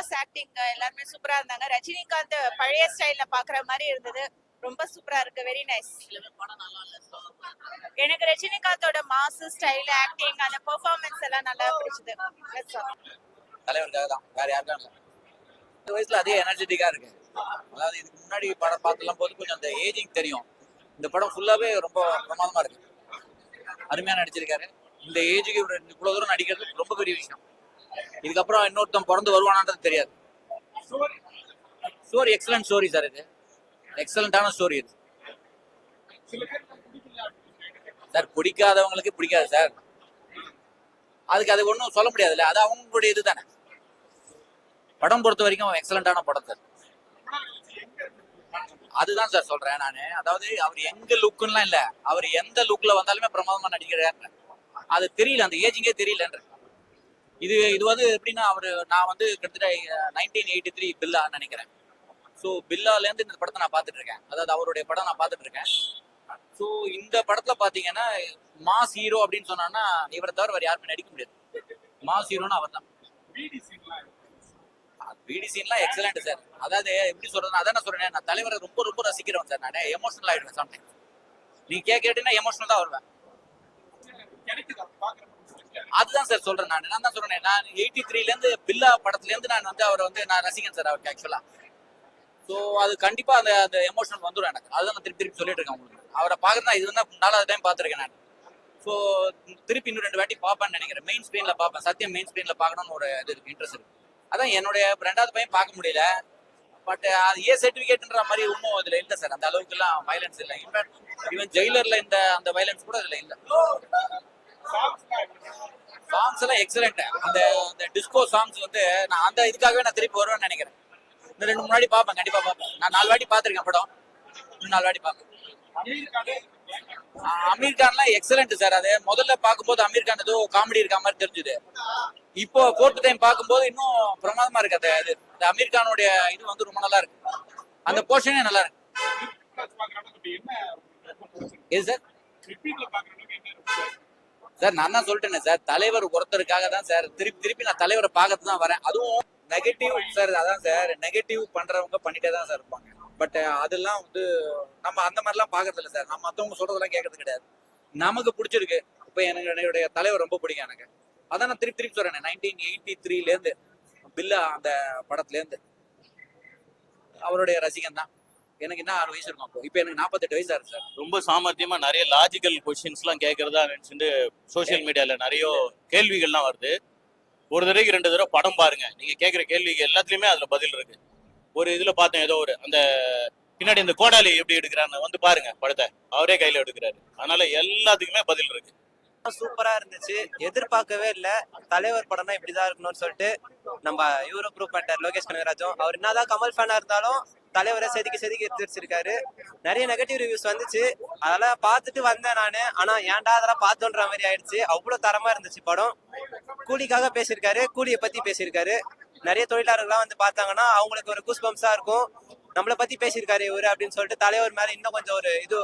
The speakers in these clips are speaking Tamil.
மாஸ் ஆக்டிங் எல்லாருமே சூப்பரா இருந்தாங்க. ரஜினிகாந்த் பழைய ஸ்டைல்ல பாக்குற மாதிரி இருந்தது. ரொம்ப சூப்பரா இருக்கு. வெரி நைஸ் எனக்கு ரஜினிகாந்தோட மாஸ் ஸ்டைல் ஆக்டிங் அந்த பெர்ஃபார்மன்ஸ் எல்லாம் நல்லா பிடிச்சது. தலைவருக்காக தான். வேற யாருக்கும் இல்லை. இந்த வயசுல அதே எனர்ஜெட்டிக்கா இருக்கு. அதாவது இதுக்கு முன்னாடி படம் பார்த்துலாம் போது கொஞ்சம் அந்த ஏஜிங் தெரியும். இந்த படம் ஃபுல்லாவே ரொம்ப பிரமாதமா இருக்கு. அருமையா நடிச்சிருக்காரு. இந்த ஏஜுக்கு இவ்வளவு தூரம் நடிக்கிறது ரொம்ப பெரிய விஷயம். இதுக்கப்புறம் இன்னொருத்தன் பிறந்து வருவானான்றது தெரியாது. ஸ்டோரி எக்ஸலன்ட் ஸ்டோரி சார் இது. எக்ஸலண்டான ஸ்டோரி இது. சார் பிடிக்காதவங்களுக்கு பிடிக்காது சார் அதுக்கு அது ஒன்றும் சொல்ல முடியாதுல்ல. அது அவங்களுடைய இது தானே படம் பொறுத்த வரைக்கும் எக்ஸலண்டான படம் சார் அதுதான் சார் சொல்றேன் நானு. அதாவது அவர் எங்க லுக்குலாம் இல்ல. அவர் எந்த லுக்ல வந்தாலுமே பிரமாதமா நடிக்கிறாரு அது தெரியல. அந்த ஏஜிங்கே தெரியலன்ற. இது இது வந்து எப்படின்னா அவரு நான் வந்து கிட்டத்தட்ட நைன்டீன் எயிட்டி த்ரீ பில்லா நினைக்கிறேன். ஸோ பில்லால இருந்து இந்த படத்தை நான் பார்த்துட்டு இருக்கேன் அதாவது அவருடைய படம் நான் பார்த்துட்டு இருக்கேன் ஸோ இந்த படத்துல பாத்தீங்கன்னா மாஸ் ஹீரோ அப்படின்னு சொன்னான்னா இவரை தவிர வேற யாருமே நடிக்க முடியாது. மாஸ் ஹீரோன்னு அவர் தான் பிடி சீன்லாம் எக்ஸலண்ட் சார் அதாவது எப்படி சொல்றது அதான் சொல்றேன் நான் தலைவரை ரொம்ப ரொம்ப ரசிக்கிறேன் சார் நான் எமோஷனல் ஆயிடுவேன் சம்டைம் நீ கேட்க கேட்டீங்கன்னா எமோஷனல் தான் வருவேன். அதுதான் சார் சொல்றேன் நான். நான் தான் சொல்றேன் நான் எயிட்டி த்ரீல இருந்து பில்லா படத்துல இருந்து நான் வந்து அவரை வந்து நான் ரசிகன் சார் அவருக்கு ஆக்சுவலா ஸோ அது கண்டிப்பா அந்த அந்த எமோஷனல் வந்துடும் எனக்கு. அதுதான் நான் திருப்பி திருப்பி சொல்லிட்டு இருக்கேன் உங்களுக்கு. அவரை பாக்குறதா இது வந்து நாலாவது டைம் பார்த்துருக்கேன் நான். ஸோ திருப்பி இன்னும் ரெண்டு வாட்டி பார்ப்பேன்னு நினைக்கிறேன். மெயின் ஸ்க்ரீன்ல பார்ப்பேன். சத்தியம் மெயின் ஸ்க்ரீன்ல பார்க்கணும்னு ஒரு இது இருக்கு இன்ட்ரெஸ்ட் இருக்கு. அதான் என்னுடைய ரெண்டாவது பையன் பார்க்க முடியல. பட் அது ஏ சர்டிபிகேட்ன்ற மாதிரி இன்னும் அதுல இல்ல சார் அந்த அளவுக்கு எல்லாம் வயலன்ஸ் இல்ல. இன்ஃபேக்ட் ஈவன் ஜெயிலர்ல இந்த அந்த வயலன்ஸ் கூட அதுல இல்ல. சாங்ஸ் எல்லாம் எக்ஸலண்ட் அந்த அந்த டிஸ்கோ சாங்ஸ் வந்து நான் அந்த இதுக்காகவே நான் திருப்பி வருவேன்னு நினைக்கிறேன். இந்த ரெண்டு முன்னாடி பார்ப்பேன் கண்டிப்பா பார்ப்பேன். நான் நாலு வாட்டி பார்த்திருக்கேன் படம். இன்னும் நாலு வாட்டி பார்ப்பேன். அமீர் கான்லாம் எக்ஸலண்ட் சார் அது முதல்ல பார்க்கும்போது அமீர் கான் ஏதோ காமெடி இருக்க மாதிரி தெரிஞ்சுது. இப்போ ஃபோர்த் டைம் பார்க்கும்போது இன்னும் பிரமாதமா இருக்கு அந்த இது. இந்த அமீர் கானுடைய இது வந்து ரொம்ப நல்லா இருக்கு. அந்த போர்ஷனே நல்லா இருக்கு. எது சார் சார் நான் தான் சொல்லிட்டேனே சார் தலைவர் ஒருத்தருக்காக தான் சார் திருப்பி திருப்பி நான் தலைவரை பார்க்கறது தான் வரேன். அதுவும் நெகட்டிவ் சார் அதான் சார் நெகட்டிவ் பண்றவங்க பண்ணிட்டே தான் சார் இருப்பாங்க. பட் அதெல்லாம் வந்து நம்ம அந்த மாதிரிலாம் பார்க்கறது இல்லை சார். நம்ம மற்றவங்க சொல்றதெல்லாம் கேட்கறது கிடையாது. நமக்கு பிடிச்சிருக்கு. இப்போ எனக்கு என்னுடைய தலைவர் ரொம்ப பிடிக்கும் எனக்கு. அதான் நான் திருப்பி திருப்பி சொல்றேன் நைன்டீன் எயிட்டி த்ரீலேருந்து பில்லா அந்த படத்துலேருந்து அவருடைய ரசிகன் தான் எனக்கு என்ன ஆறு வயசு இருக்கும் அப்போ? இப்போ எனக்கு நாற்பத்தெட்டு வயசு ஆகுது சார். ரொம்ப சாமர்த்தியமா நிறைய லாஜிக்கல் கொஸ்டின்ஸ்லாம் கேட்கறதா நினைச்சுட்டு சோஷியல் மீடியால நிறைய கேள்விகள்லாம் வருது. ஒரு தடவைக்கு ரெண்டு தடவை படம் பாருங்க. நீங்க கேட்குற கேள்விக்கு எல்லாத்துலயுமே அதுல பதில் இருக்கு. ஒரு இதுல பார்த்தேன் ஏதோ ஒரு அந்த பின்னாடி இந்த கோடாலி எப்படி எடுக்கிறான்னு வந்து பாருங்க படத்தை. அவரே கையில எடுக்கிறாரு. அதனால எல்லாத்துக்குமே பதில் இருக்கு. சூப்பரா இருந்துச்சு. எதிர்பார்க்கவே இல்ல. தலைவர் படம்னா இப்படிதான் இருக்கணும்னு சொல்லிட்டு நம்ம யூரோ குரூப் லோகேஷ் கனகராஜும். அவர் என்னதான் கமல் ஃபேனா இருந்தாலும் தலைவரை செதுக்கி செதுக்கி எடுத்து வச்சிருக்காரு நிறைய நெகட்டிவ் ரிவ்யூஸ் வந்துச்சு. அதெல்லாம் பார்த்துட்டு வந்தேன் நானு. ஆனா ஏன்டா அதெல்லாம் பார்த்தோன்ற மாதிரி ஆயிடுச்சு. அவ்வளோ தரமா இருந்துச்சு படம். கூலிக்காக பேசியிருக்காரு. கூலியை பத்தி பேசியிருக்காரு. நிறைய தொழிலாளர்கள்லாம் வந்து பார்த்தாங்கன்னா அவங்களுக்கு ஒரு குஸ்பம்ஸா இருக்கும். நம்மளை பத்தி பேசியிருக்காரு இவரு அப்படின்னு சொல்லிட்டு தலைவர் மேல இன்னும் கொஞ்சம் ஒரு இது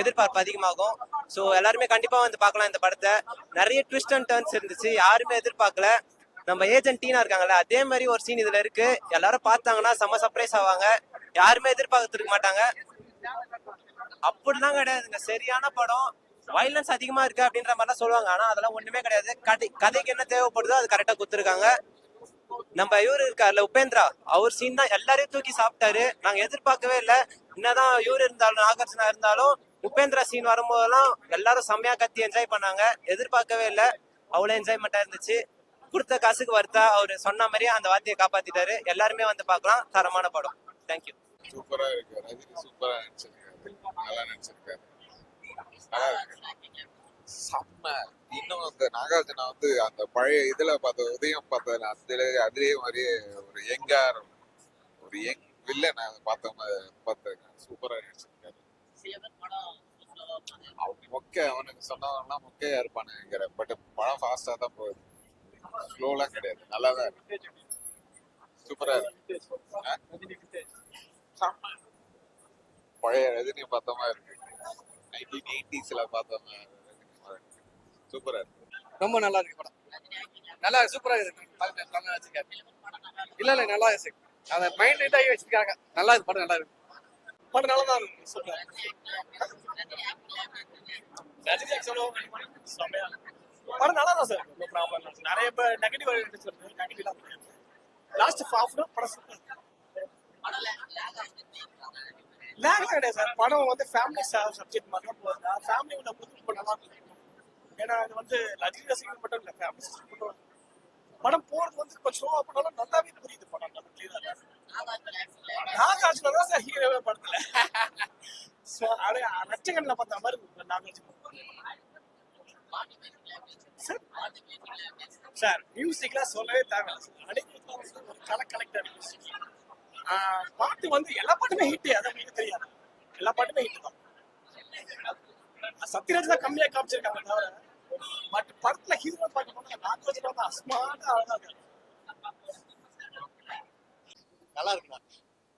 எதிர்பார்ப்பு அதிகமாகும். ஸோ எல்லாருமே கண்டிப்பா வந்து பார்க்கலாம் இந்த படத்தை. நிறைய ட்விஸ்ட் அண்ட் டர்ன்ஸ் இருந்துச்சு. யாருமே எதிர்பார்க்கல. நம்ம ஏஜென்ட் டீனா இருக்காங்கல்ல அதே மாதிரி ஒரு சீன் இதுல இருக்கு. எல்லாரும் பார்த்தாங்கன்னா செம்ம சர்ப்ரைஸ் ஆவாங்க. யாருமே எதிர்பார்த்துருக்க மாட்டாங்க. அப்படிலாம் கிடையாதுங்க சரியான படம் வைலன்ஸ் அதிகமா இருக்கு அப்படின்ற மாதிரிலாம் சொல்லுவாங்க. ஆனா அதெல்லாம் ஒண்ணுமே கிடையாது. கதை கதைக்கு என்ன தேவைப்படுதோ அது கரெக்டா கொடுத்துருக்காங்க. நம்ம இவரு இருக்கார்ல உபேந்திரா அவர் சீன் தான் எல்லாரையும் தூக்கி சாப்பிட்டாரு. நாங்க எதிர்பார்க்கவே இல்லை. என்னதான் இவரு இருந்தாலும் நாகார்ஜுனா இருந்தாலும் உபேந்திரா சீன் வரும்போதெல்லாம் எல்லாரும் செம்மையா கத்தி என்ஜாய் பண்ணாங்க. எதிர்பார்க்கவே இல்லை. அவ்வளவு என்ஜாய்மெண்டா இருந்துச்சு. கொடுத்த காசுக்கு வருத்தா அவரு சொன்ன மாதிரியே அந்த வார்த்தையை காப்பாத்திட்டாரு. எல்லாருமே வந்து பார்க்கலாம். தரமான படம். தேங்க்யூ சூப்பரா இருக்கு. ரஜினி சூப்பரா நடிச்சிருக்காரு. நல்லா நடிச்சிருக்காரு. நல்லா இருக்கு. செம்ம. இன்னும் அந்த நாகார்ஜுனா வந்து அந்த பழைய இதுல பார்த்த உதயம் பார்த்ததுல அதுல அதுலயே மாதிரி ஒரு யங்கார் ஒரு யங் வில்லன் பார்த்த மாதிரி பார்த்திருக்கேன் சூப்பரா நடிச்சிருக்காரு. அவன் மொக்க அவனுக்கு சொன்னவன்லாம் மொக்கையா இருப்பானுங்கிற பட் படம் ஃபாஸ்டா தான் போகுது. ஸ்லோலாம் கிடையாது. நல்லா தான் இருக்கு. சூப்பரா இருக்கு. பழைய ரஜினி பார்த்த மாதிரி இருக்கு. நைன்டீன் எயிட்டிஸ்ல பார்த்த மாதிரி இருக்கு. சூப்பரா இருக்கு. ரொம்ப நல்லா இருக்கு படம். நல்லா சூப்பரா இருக்கு. நல்லா வச்சிருக்காரு. இல்ல இல்ல நல்லா இருக்கு. அந்த மைண்ட் இதாகி வச்சிருக்காங்க. நல்லா இருக்கு. படம் நல்லா இருக்கு. படம் நல்லா தான் இருக்கு. சூப்பர் ரஜினி ஆக்சுவலோ படம் நல்லா தான் சார் நோ ப்ராப்ளம் நிறைய பேர் நெகட்டிவ் சொல்லுங்க நெகட்டிவ் லாஸ்ட் ஹாஃப் படம் லேக் கிடையாது சார். படம் வந்து ஃபேமிலி சப்ஜெக்ட் மாதிரி தான் போகுது. ஃபேமிலி உள்ள புது படம் ஏன்னா இது வந்து ரஜினி ரசிகர்கள் மட்டும் இல்லை ஃபேமிலி மட்டும். படம் போகிறது வந்து கொஞ்சம் ஸ்லோவா பண்ணாலும் நல்லாவே புரியுது படம் நல்லா கிளியரா நாகார்ஜுன தான் சார் ஹீரோவே படத்துல ஸோ அது நச்சகன்ல பார்த்த மாதிரி இருக்கு நாகார்ஜுன சார் சார் மியூசிக்லாம் சொல்லவே தேவையில்ல சார். அடிக்கிறதுலாம் வந்து ஒரு கலை கலெக்டர் மியூசிக் பாட்டு வந்து எல்லா பாட்டுமே ஹிட்டு அது உங்களுக்கு தெரியாது. எல்லா பாட்டுமே ஹிட்டு தான். சத்யராஜ் தான் கம்மியா காமிச்சிருக்காங்க தவிர பட் படத்துல ஹீரோ பாட்டு போனா நாகராஜ் பார்த்தா அஸ்மாட்டா அழகா நல்லா இருக்குண்ணா.